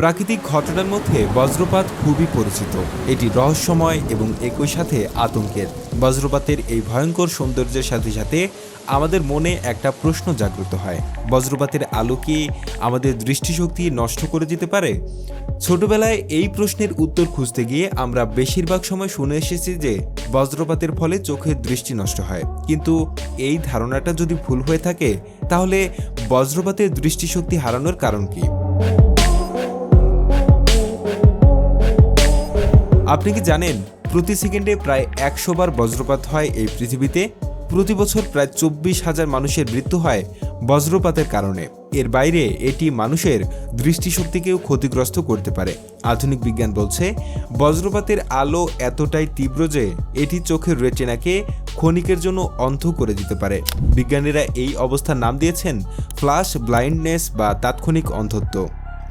প্রাকৃতিক ঘটনার মধ্যে বজ্রপাত খুবই পরিচিত। এটি রহস্যময় এবং একই সাথে আতঙ্কের। বজ্রপাতের এই ভয়ঙ্কর সৌন্দর্যের সাথে সাথে আমাদের মনে একটা প্রশ্ন জাগ্রত হয়, বজ্রপাতের আলো কি আমাদের দৃষ্টিশক্তি নষ্ট করে দিতে পারে? ছোটবেলায় এই প্রশ্নের উত্তর খুঁজতে গিয়ে আমরা বেশিরভাগ সময় শুনে এসেছি যে বজ্রপাতের ফলে চোখের দৃষ্টি নষ্ট হয়। কিন্তু এই ধারণাটা যদি ভুল হয়ে থাকে, তাহলে বজ্রপাতের দৃষ্টিশক্তি হারানোর কারণ কি? আপনি কি জানেন, প্রতি সেকেন্ডে প্রায় একশো বার বজ্রপাত হয় এই পৃথিবীতে? প্রতি বছর প্রায় চব্বিশ হাজার মানুষের মৃত্যু হয় বজ্রপাতের কারণে। এর বাইরে এটি মানুষের দৃষ্টিশক্তিকেও ক্ষতিগ্রস্ত করতে পারে। আধুনিক বিজ্ঞান বলছে, বজ্রপাতের আলো এতটাই তীব্র যে এটি চোখের রেটিনাকে ক্ষণিকের জন্য অন্ধ করে দিতে পারে। বিজ্ঞানীরা এই অবস্থার নাম দিয়েছেন, ফ্লাশ ব্লাইন্ডনেস বা তাৎক্ষণিক অন্ধত্ব।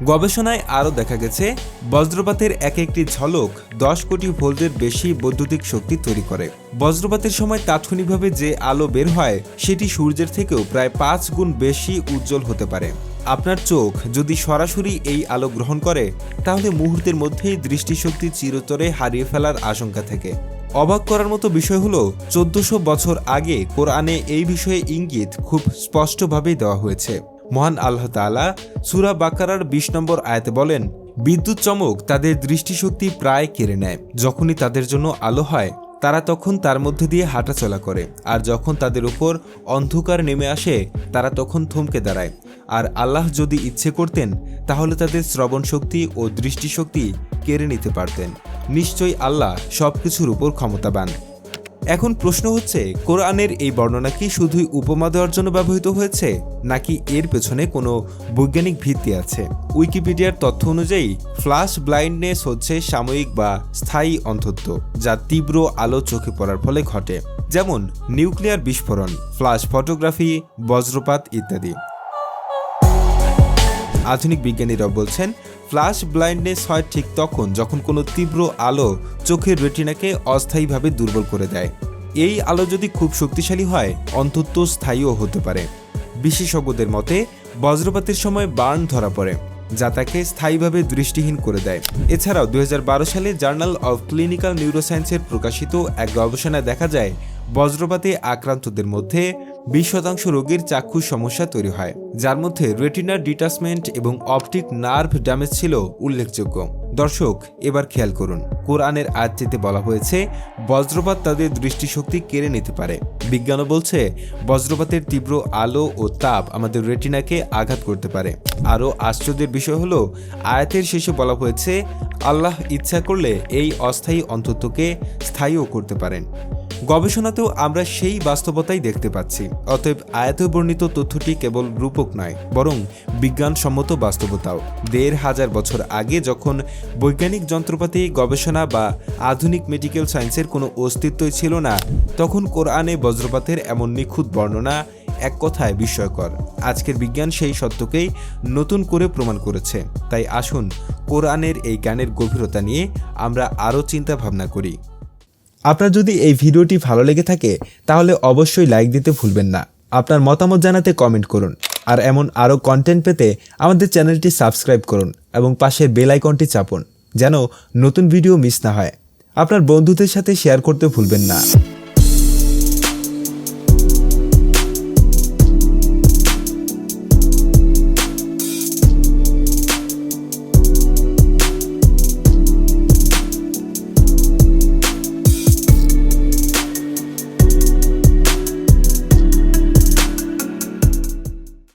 গবেষণায় আরও দেখা গেছে, বজ্রপাতের এক একটি ঝলক দশ কোটি ভোল্টের বেশি বৈদ্যুতিক শক্তি তৈরি করে। বজ্রপাতের সময় তাৎক্ষণিকভাবে যে আলো বের হয়, সেটি সূর্যের থেকেও প্রায় পাঁচ গুণ বেশি উজ্জ্বল হতে পারে। আপনার চোখ যদি সরাসরি এই আলো গ্রহণ করে, তাহলে মুহূর্তের মধ্যেই দৃষ্টিশক্তি চিরতরে হারিয়ে ফেলার আশঙ্কা থাকে। অবাক করার মতো বিষয় হলো, চোদ্দশো বছর আগে কোরআনে এই বিষয়ে ইঙ্গিত খুব স্পষ্টভাবেই দেওয়া হয়েছে। মহান আল্লাহ তাআলা সুরা বাকারার বিশ নম্বর আয়াতে বলেন, বিদ্যুৎ চমক তাদের দৃষ্টিশক্তি প্রায় কেড়ে নেয়। যখনই তাদের জন্য আলো হয়, তারা তখন তার মধ্যে দিয়ে হাঁটাচলা করে। আর যখন তাদের উপর অন্ধকার নেমে আসে, তারা তখন থমকে দাঁড়ায়। আর আল্লাহ যদি ইচ্ছে করতেন, তাহলে তাদের শ্রবণ শক্তি ও দৃষ্টিশক্তি কেড়ে নিতে পারতেন। নিশ্চয়ই আল্লাহ সব কিছুর উপর ক্ষমতাবান। এখন প্রশ্ন হচ্ছে, কোরআনের এই বর্ণনা কি শুধুই উপমা দেওয়ার জন্য ব্যবহৃত হয়েছে, নাকি এর পেছনে কোনো বৈজ্ঞানিক ভিত্তি আছে? উইকিপিডিয়ার তথ্য অনুযায়ী, ফ্লাশ ব্লাইন্ডনেস হচ্ছে সাময়িক বা স্থায়ী অন্ধত্ব যা তীব্র আলো চোখে পড়ার ফলে ঘটে। যেমন, নিউক্লিয়ার বিস্ফোরণ, ফ্লাশ ফটোগ্রাফি, বজ্রপাত ইত্যাদি। আধুনিক বিজ্ঞানীরা বলছেন ফ্ল্যাশ ব্লাইন্ডনেস হয় ঠিক তখন যখন কোনো তীব্র আলো চোখের রেটিনাকে অস্থায়ীভাবে দুর্বল করে দেয়। এই আলো যদি খুব শক্তিশালী হয়, অন্তত স্থায়ীও হতে পারে। বিশেষজ্ঞদের মতে, বজ্রপাতের সময় বার্ন ধরা পড়ে, যা তাকে স্থায়ীভাবে দৃষ্টিহীন করে দেয়। এছাড়াও দু হাজার বারো সালে জার্নাল অফ ক্লিনিক্যাল নিউরোসায়েন্সের প্রকাশিত এক গবেষণায় দেখা যায় বজ্রপাতে আক্রান্তদের মধ্যে বিশ শতাংশ রোগীর চাক্ষুষ সমস্যা তৈরি হয়। যার মধ্যে রেটিনার ডিটাচমেন্ট এবং অপটিক নার্ভ ড্যামেজ ছিল উল্লেখযোগ্য। দর্শক, এবার খেয়াল করুন। কোরআনের আয়াতটিতে বলা হয়েছে, বজ্রপাত তাদের দৃষ্টিশক্তি কেড়ে নিতে পারে। বিজ্ঞানও বলছে, বজ্রপাতের তীব্র আলো ও তাপ আমাদের রেটিনাকে আঘাত করতে পারে। আরও আশ্চর্যের বিষয় হলো, আয়াতের শেষে বলা হয়েছে, আল্লাহ ইচ্ছা করলে এই অস্থায়ী অন্তত্বকে স্থায়ীও করতে পারেন। গবেষণাতেও আমরা সেই বাস্তবতাই দেখতে পাচ্ছি। অতএব আয়াতে বর্ণিত তথ্যটি কেবল রূপক নয়, বরং বিজ্ঞানসম্মত বাস্তবতাও। দেড় হাজার বছর আগে যখন বৈজ্ঞানিক যন্ত্রপাতি গবেষণা বা আধুনিক মেডিকেল সায়েন্সের কোনো অস্তিত্বই ছিল না, তখন কোরআনে বজ্রপাতের এমন নিখুঁত বর্ণনা এক কথায় বিস্ময়কর। আজকের বিজ্ঞান সেই সত্যকেই নতুন করে প্রমাণ করেছে। তাই আসুন কোরআনের এই জ্ঞানের গভীরতা নিয়ে আমরা আরও চিন্তা ভাবনা করি। আপনার যদি এই ভিডিওটি ভালো লেগে থাকে, তাহলে অবশ্যই লাইক দিতে ভুলবেন না। আপনার মতামত জানাতে কমেন্ট করুন। আর এমন আরও কন্টেন্ট পেতে আমাদের চ্যানেলটি সাবস্ক্রাইব করুন এবং পাশে বেল আইকনটি চাপুন, যেন নতুন ভিডিও মিস না হয়। আপনার বন্ধুদের সাথে শেয়ার করতে ভুলবেন না।